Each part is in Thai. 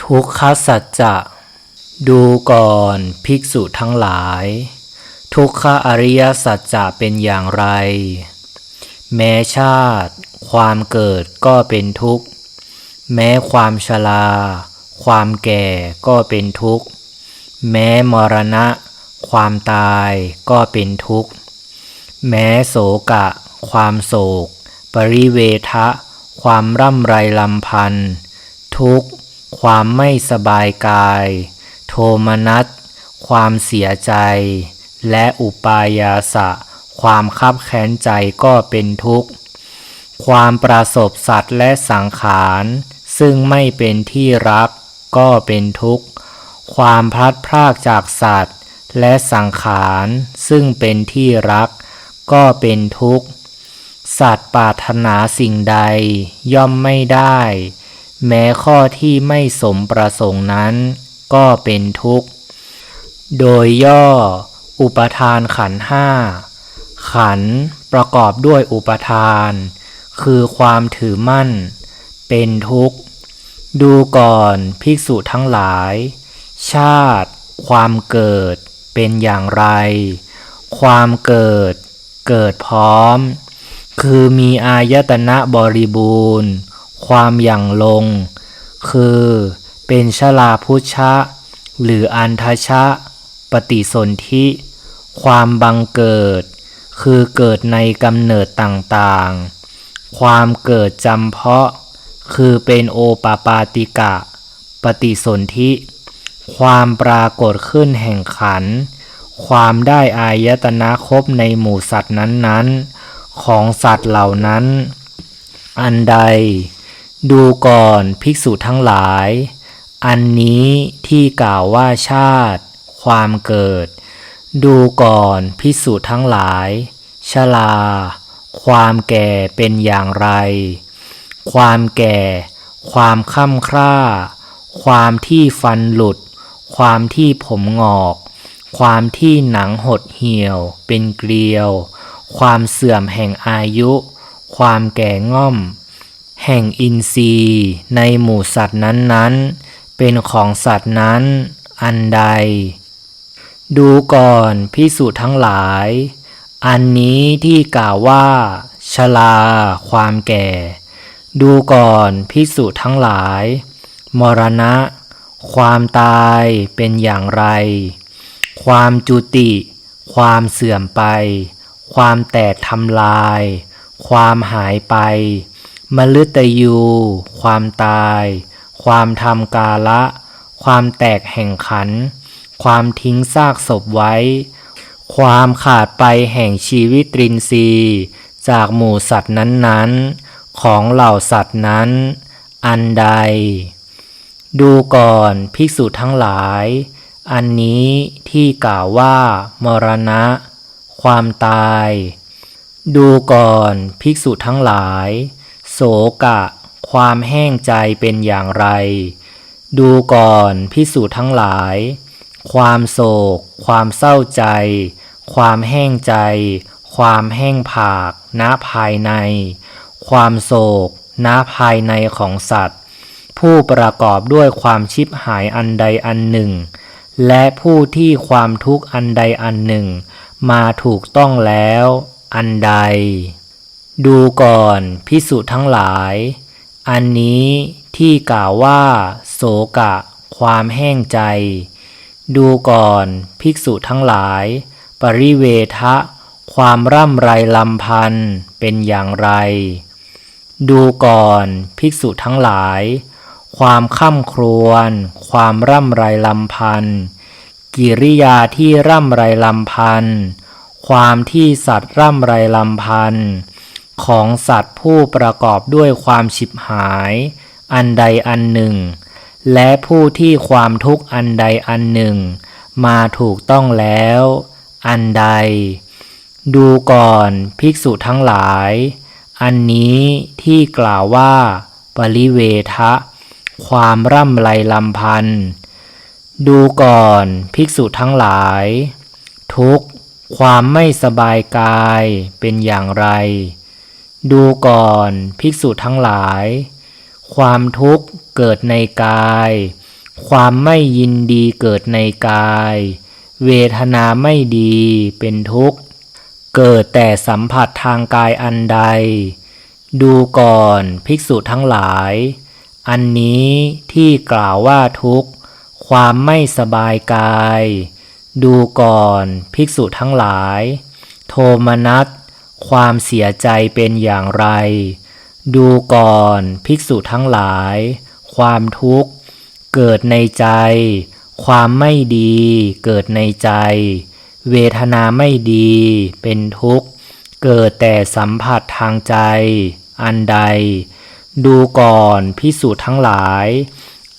ทุกขสัจจะ ดูก่อนภิกษุทั้งหลาย ทุกขอริยสัจจะเป็นอย่างไร แม้ชาติ ความเกิดก็เป็นทุกข์ แม้ความชรา ความแก่ก็เป็นทุกข์ แม้มรณะ ความตายก็เป็นทุกข์ แม้โศกะ ความโศก ปริเวทะ ความร่ำไรลำพันธ์ทุกข์ ความไม่สบายกาย โทมนัส ความเสียใจ และอุปายาสะ ความคับแค้นใจก็เป็นทุกข์ ความประสบสัตว์และสังขาร ซึ่งไม่เป็นที่รักก็เป็นทุกข์ ความพลัดพรากจากสัตว์ และสังขาร ซึ่งเป็นที่รัก ก็เป็นทุกข์ สัตว์ปรารถนาสิ่งใดย่อมไม่ได้ แม้ข้อที่ไม่สมประสงค์นั้นก็เป็นทุกข์ โดยย่อ อุปทานขันห้า ขันประกอบด้วยอุปทาน คือความถือมั่น เป็นทุกข์ ดูก่อนภิกษุทั้งหลาย ชาติ ความเกิดเป็นอย่างไร ความเกิด เกิดพร้อม คือมีอายตนะบริบูรณ์ ความอย่างลง คือเป็นชลาพุชะ หรืออันทชะ ปฏิสนธิความบังเกิด คือเกิดในกำเนิดต่างๆ ความเกิดจำเพาะ คือเป็นโอปปาติกะ ปฏิสนธิ ความปรากฏขึ้นแห่งขัน ความได้อายตนะครบในหมู่สัตว์นั้นๆ ของสัตว์เหล่านั้น อันใด ดูก่อนภิกษุทั้งหลาย อันนี้ที่กล่าวว่าชาติ ความเกิด ดูก่อนภิกษุทั้งหลาย ชลา ความแก่เป็นอย่างไร ความแก่ ความค่ำคร่า ความที่ฟันหลุด ความที่ผมงอก ความที่หนังหดเหี่ยว เป็นเกลียว ความเสื่อมแห่งอายุ ความแก่ง่อม แห่งอินทรีย์ในหมู่สัตว์นั้นๆ เป็นของสัตว์นั้นอันใด ดูก่อนพิสุทั้งหลาย อันนี้ที่กล่าวว่า ชลา ความแก่ ดูก่อนพิสุทั้งหลาย มรณะ ความตายเป็นอย่างไร ความจุติ ความเสื่อมไป ความแตกทำลาย ความหายไป มฤตยู ความตาย ความทำกาละ ความแตกแห่งขัน ความทิ้งซากศพไว้ ความขาดไปแห่งชีวิตตรินทรีย์จากหมู่สัตว์นั้นๆ ของเหล่าสัตว์นั้น อันใด ดูก่อนภิกษุทั้งหลาย อันนี้ที่กล่าวว่า มรณะ ความตาย ดูก่อนภิกษุทั้งหลาย โสกะ ความแห้งใจเป็นอย่างไร ดูก่อนภิกษุทั้งหลาย ความโศก ความเศร้าใจ ความแห้งใจ ความแห้งผาก ณภายใน ความโศก ณภายในของสัตว์ ผู้ประกอบด้วยความชิบหายอันใดอันหนึ่ง และผู้ที่ความทุกข์อันใดอันหนึ่ง มาถูกต้องแล้ว อันใด ดูก่อนพิสุทั้งหลาย อันนี้ที่กล่าวว่า โสกะ ความแห้งใจ ดูก่อนภิกษุทั้งหลาย ปริเวทะ ความร่ำไรลำพันเป็นอย่างไร ดูก่อนภิกษุทั้งหลาย ความค่ำครวญความร่ำไรลำพันกิริยาที่ร่ำไรลำพันความที่สัตว์ร่ำไรลำพันธ์ ของสัตว์ผู้ประกอบด้วยความฉิบหาย อันใดอันหนึ่ง และผู้ที่ความทุกข์อันใดอันหนึ่ง มาถูกต้องแล้ว อันใด ดูก่อนภิกษุทั้งหลาย อันนี้ที่กล่าวว่า ปริเวทะ ความร่ำไรลำพันธ์ดูก่อนภิกษุทั้งหลาย ทุกความไม่สบายกายเป็นอย่างไร ดูก่อนภิกษุทั้งหลาย ความทุกข์เกิดในกาย ความไม่ยินดีเกิดในกาย เวทนาไม่ดีเป็นทุกข์ เกิดแต่สัมผัสทางกายอันใด ดูก่อนภิกษุทั้งหลาย อันนี้ที่กล่าวว่าทุกข์ ความไม่สบายกาย ดูก่อนภิกษุทั้งหลาย โทมนัส ความเสียใจเป็นอย่างไร ดูก่อนภิกษุทั้งหลาย ความทุกข์ เกิดในใจ ความไม่ดีเกิดในใจ เวทนาไม่ดีเป็นทุกข์ เกิดแต่สัมผัสทางใจ อันใด ดูก่อนพิสูจน์ทั้งหลาย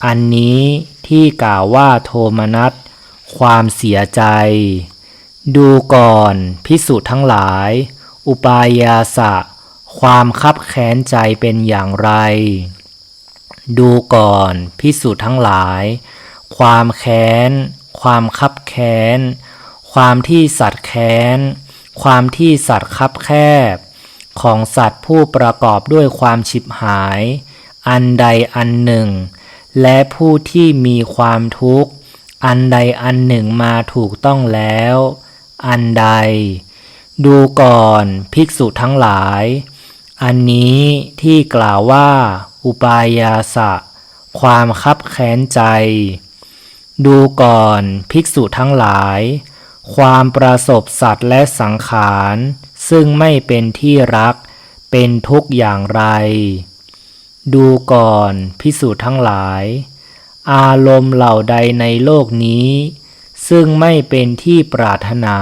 อันนี้ที่กล่าวว่าโทมนัสความเสียใจ ดูก่อนพิสูจน์ทั้งหลาย อุปายาสะ ความคับแค้นใจเป็นอย่างไร ดูก่อนพิสูจน์ทั้งหลาย ความแค้น ความคับแค้น ความที่สัตว์แค้น ความที่สัตว์คับแคบ ของสัตว์ผู้ประกอบด้วยความฉิบหาย อันใดอันหนึ่ง และผู้ที่มีความทุกข์ อันใดอันหนึ่งมาถูกต้องแล้ว อันใด ดูก่อนภิกษุทั้งหลาย อันนี้ที่กล่าวว่า อุปายาสะ ความคับแค้นใจ ดูก่อนภิกษุทั้งหลาย ความประสบสัตว์และสังขาร ซึ่งไม่เป็นที่รัก เป็นทุกอย่างไร ดูก่อนพิสูจน์ทั้งหลาย อารมณ์เหล่าใดในโลกนี้ ซึ่งไม่เป็นที่ปรารถนา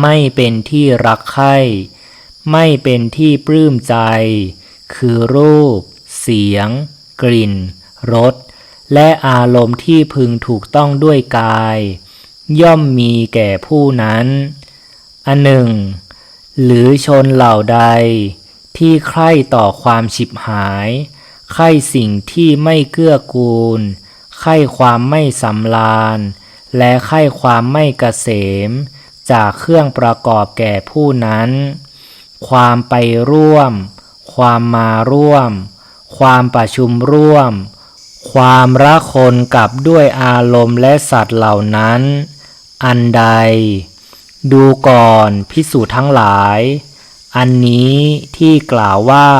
ไม่เป็นที่รักใคร่ไม่เป็นที่ปลื้มใจ คือรูป เสียง กลิ่น รส และอารมณ์ที่พึงถูกต้องด้วยกาย ย่อมมีแก่ผู้นั้น อันหนึ่ง หรือชนเหล่าใด ที่ใคร่ต่อความฉิบหาย ใคร่สิ่งที่ไม่เกื้อกูล ใคร่ความไม่สำราญ และใคร่ความไม่เกษม จากเครื่องประกอบแก่ผู้นั้น ความไปร่วม ความมาร่วม ความประชุมร่วม ความรักคนกับด้วยอารมณ์และสัตว์เหล่านั้น อันใด ดูก่อนพิสูจน์ทั้งหลาย อันนี้ที่กล่าวว่า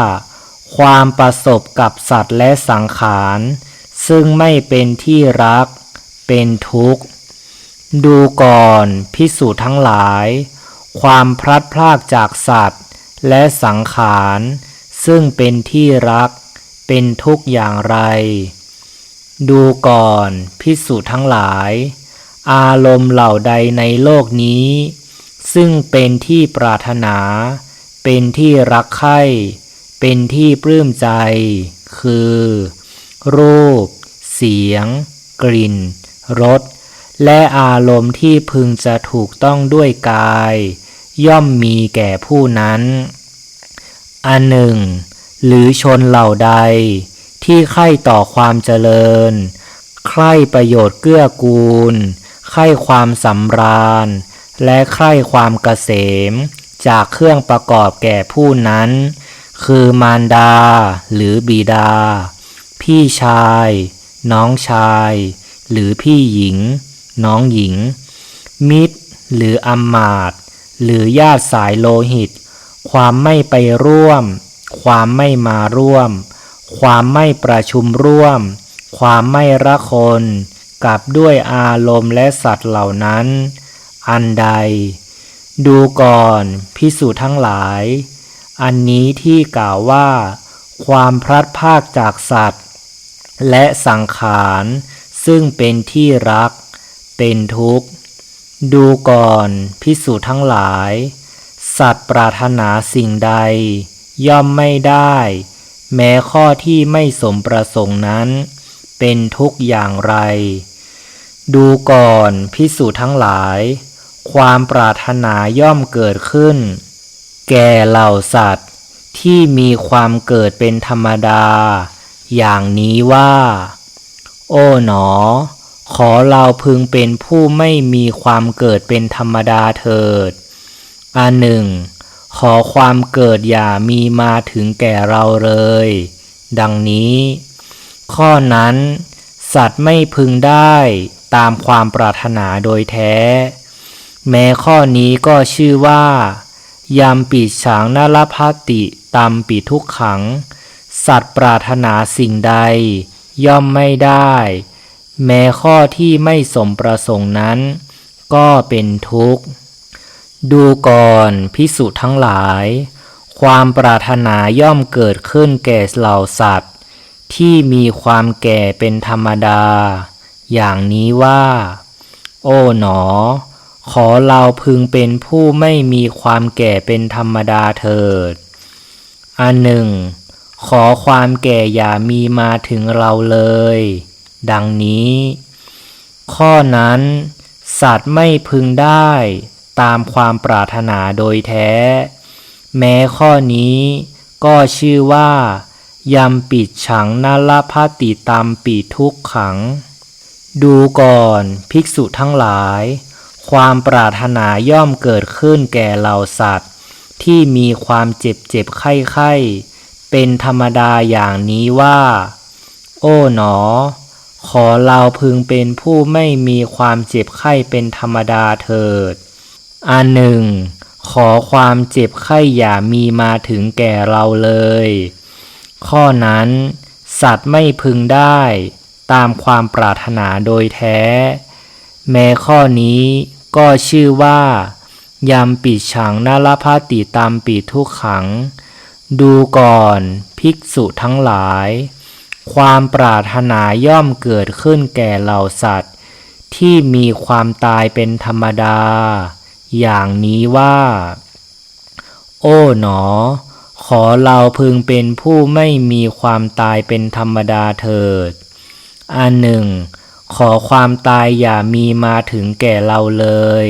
ความประสบกับสัตว์และสังขาร ซึ่งไม่เป็นที่รัก เป็นทุกข์ ดูก่อนพิสูจน์ทั้งหลาย ความพลัดพรากจากสัตว์ และสังขาร ซึ่งเป็นที่รัก เป็นทุกข์อย่างไร ดูก่อนพิสูจน์ทั้งหลาย อารมณ์เหล่าใดในโลกนี้ ซึ่งเป็นที่ปรารถนา เป็นที่รักใคร่เป็นที่ปลื้มใจ คือ รูป เสียง กลิ่นรส และอารมณ์ที่พึงจะถูกต้องด้วยกาย ย่อมมีแก่ผู้นั้น อันหนึ่ง หรือชนเหล่าใด ที่ใคร่ต่อความเจริญ ใคร่ประโยชน์เกื้อกูล ใคร่ความสำราญ และใคร่ความเกษม จากเครื่องประกอบแก่ผู้นั้น คือมารดาหรือบิดา พี่ชาย น้องชาย หรือพี่หญิง น้องหญิง มิตร หรืออำมาตหรือญาติสายโลหิต ความไม่ไปร่วม ความไม่มาร่วม ความไม่ประชุมร่วม ความไม่รักคนกับด้วยอารมณ์และสัตว์เหล่านั้น อันใด ดูก่อนพิสูจน์ทั้งหลาย อันนี้ที่กล่าวว่า ความพลัดพากจากสัตว์ และสังขาร ซึ่งเป็นที่รัก เป็นทุกข์ ดูก่อนพิสูจน์ทั้งหลาย สัตว์ปรารถนาสิ่งใด ย่อมไม่ได้ แม้ข้อที่ไม่สมประสงค์นั้น เป็นทุกข์อย่างไร ดูก่อนพิสูจน์ทั้งหลาย ความปรารถนาย่อมเกิดขึ้น แก่เหล่าสัตว์ที่มีความเกิดเป็นธรรมดา อย่างนี้ว่า โอ๋หนอ ขอเราพึงเป็นผู้ไม่มีความเกิดเป็นธรรมดาเถิด อันหนึ่ง ขอความเกิดอย่ามีมาถึงแก่เราเลย ดังนี้ ข้อนั้น สัตว์ไม่พึงได้ตามความปรารถนาโดยแท้ แม้ข้อนี้ก็ชื่อว่ายามปิฉางนรพัติตามปิทุกขัง สัตว์ปรารถนาสิ่งใด ย่อมไม่ได้ แม้ข้อที่ไม่สมประสงค์นั้น ก็เป็นทุกข์ ดูก่อนพิสุทั้งหลาย ความปรารถนาย่อมเกิดขึ้นแก่เหล่าสัตว์ ที่มีความแก่เป็นธรรมดา อย่างนี้ว่า โอ๋หนอ ขอเราพึงเป็นผู้ไม่มีความแก่เป็นธรรมดาเถิด อันหนึ่ง ขอความแก่อย่ามีมาถึงเราเลย ดังนี้ ข้อนั้น สัตว์ไม่พึงได้ตามความปรารถนาโดยแท้ แม้ข้อนี้ก็ชื่อว่ายำปิดฉังนลพติตามปีทุกขัง ดูก่อนภิกษุทั้งหลาย ความปรารถนาย่อมเกิดขึ้นแก่เหล่าสัตว์ ที่มีความเจ็บเจ็บไข้ไข้เป็นธรรมดาอย่างนี้ว่า โอ๋หนอ ขอเราพึงเป็นผู้ไม่มีความเจ็บไข้เป็นธรรมดาเถิด อันหนึ่ง ขอความเจ็บไข้อย่ามีมาถึงแก่เราเลย ข้อนั้น สัตว์ไม่พึงได้ตามความปรารถนาโดยแท้ แม้ข้อนี้ก็ชื่อว่ายำปิดฉังนรพาติตามปีทุกขัง ดูก่อนภิกษุทั้งหลาย ความปรารถนาย่อมเกิดขึ้นแก่เหล่าสัตว์ ที่มีความตายเป็นธรรมดา อย่างนี้ว่า โอ๋หนอ ขอเราพึงเป็นผู้ไม่มีความตายเป็นธรรมดาเถิด อันหนึ่ง ขอความตายอย่ามีมาถึงแก่เราเลย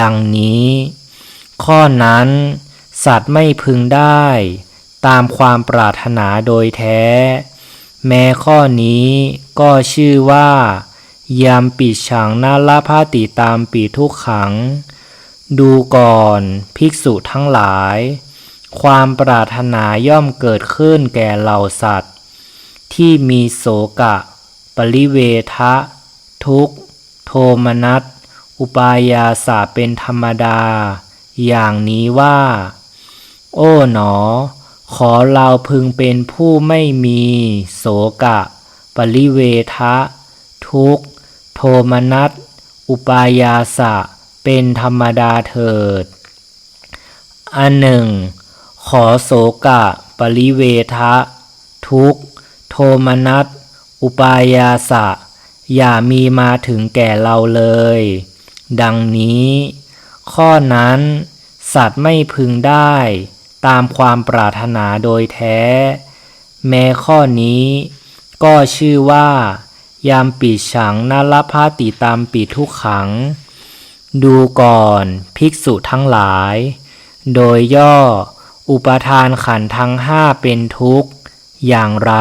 ดังนี้ ข้อนั้นสัตว์ไม่พึงได้ ตามความปรารถนาโดยแท้ แม้ข้อนี้ก็ชื่อว่ายามปิฉังนาลาพาติตามปีทุกขัง ดูก่อนภิกษุทั้งหลาย ความปรารถนาย่อมเกิดขึ้นแก่เหล่าสัตว์ ที่มีโสกะ ปริเวทะ ทุกโทมนัสอุปายาสาเป็นธรรมดา อย่างนี้ว่า โอ๋หนอ ขอเราพึงเป็นผู้ไม่มีโสกะ ปริเวทะ ทุกโทมนัส อุปายาสะ เป็นธรรมดาเถิด อันหนึ่ง ขอโสกะ ปริเวทะ ทุกโทมนัส อุปายาสะ อย่ามีมาถึงแก่เราเลย ดังนี้ ข้อนั้น สัตว์ไม่พึงได้ ตามความปรารถนาโดยแท้ แม้ข้อนี้ก็ชื่อว่า ยามปิฉังนรพาติตามปีทุกขัง ดูก่อนภิกษุทั้งหลาย โดยย่อ อุปทานขันธ์ทั้งห้าเป็นทุกข์ อย่างไร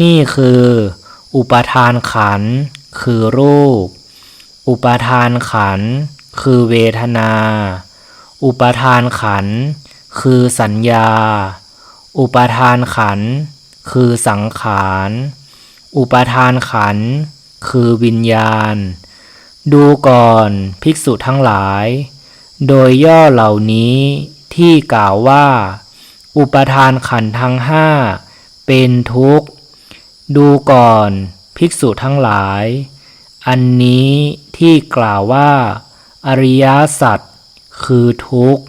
นี่คือ อุปทานขันธ์คือรูป อุปทานขันธ์คือเวทนา อุปทานขันธ์ คือสัญญา อุปทานขันธ์คือสังขาร อุปทานขันธ์คือวิญญาณ ดูก่อนภิกษุทั้งหลาย โดยย่อเหล่านี้ที่กล่าวว่า อุปทานขันธ์ทั้งห้าเป็นทุกข์ ดูก่อนภิกษุทั้งหลาย อันนี้ที่กล่าวว่า อริยสัจคือทุกข์